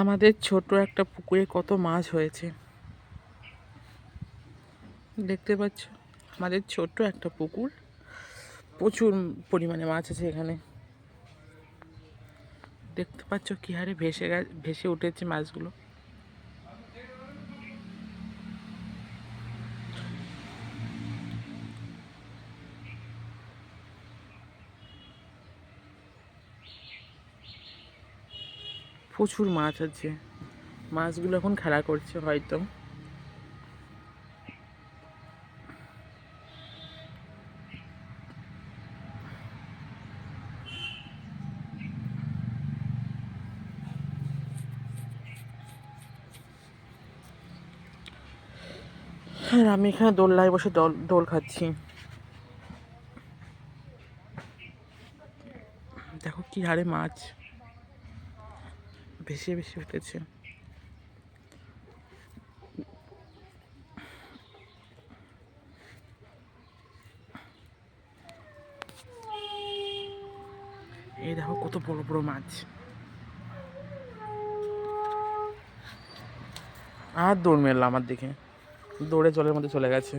আমাদের ছোট একটা পুকুরে কত মাছ হয়েছে। দেখতে পাচ্ছ? আমাদের ছোট্ট একটা পুকুর। প্রচুর পরিমাণে মাছ আছে এখানে। দেখতে পাচ্ছ কি হারে ভেসে ভেসে উঠেছে মাছগুলো। প্রচুর মাছ আছে। মাছগুলো এখন খেলা করছে হয়তো। আর আমি এখানে দোলনায় বসে দোল দোল খাচ্ছি। দেখো কি হারে মাছ। ভেসে বেশি উঠেছে। এই দেখো কত বড় বড় মাছ। আর দৌড় মেরলো আমার দিকে। দৌড়ে জলের মধ্যে চলে গেছে।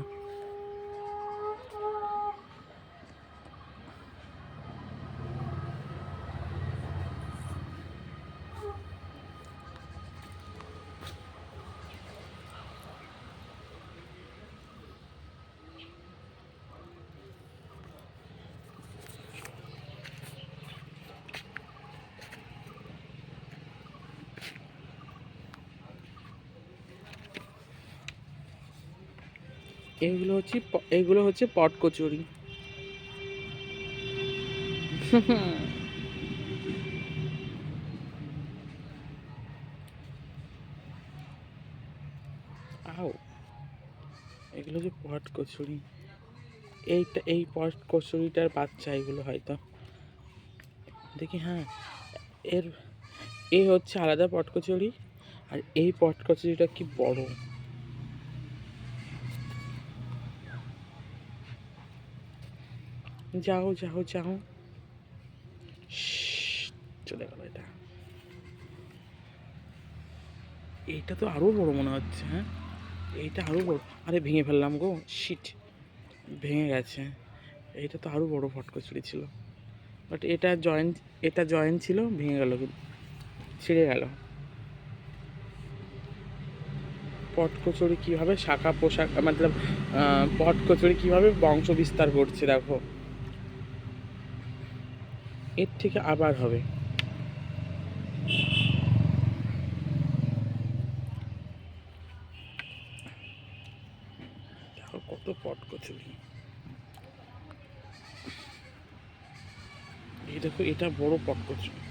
এইগুলো হচ্ছে এইগুলো হচ্ছে পট কচুরি। আও, এগুলো হচ্ছে পট কচুরি। এইটা, এই পট কচুরিটার বাচ্চা এগুলো হয়তো। দেখি হ্যাঁ এর, এ হচ্ছে আলাদা পট কচুরি আর এই পট কচুরিটা কি বড়? যাও যাও যাও। চলে গেল এটা। এইটা তো আরও বড় মনে হচ্ছে হ্যাঁ? এইটা আরও বড়। আরে, ভেঙে ফেললাম গো। শিট, ভেঙে গেছে। এইটা তো আরও বড় ফটকচুরি ছিল। বাট এটা জয়েন্ট এটা জয়েন্ট ছিল, ভেঙে গেল কিন্তু। ছিঁড়ে গেল। পট কচুরি কীভাবে শাখা পোশাক মতলব পট কচুরি কীভাবে বংশ বিস্তার করছে, দেখো। এর থেকে আবার হবে। কত পট কচুরি এই দেখো এটা বড় পট কচুরি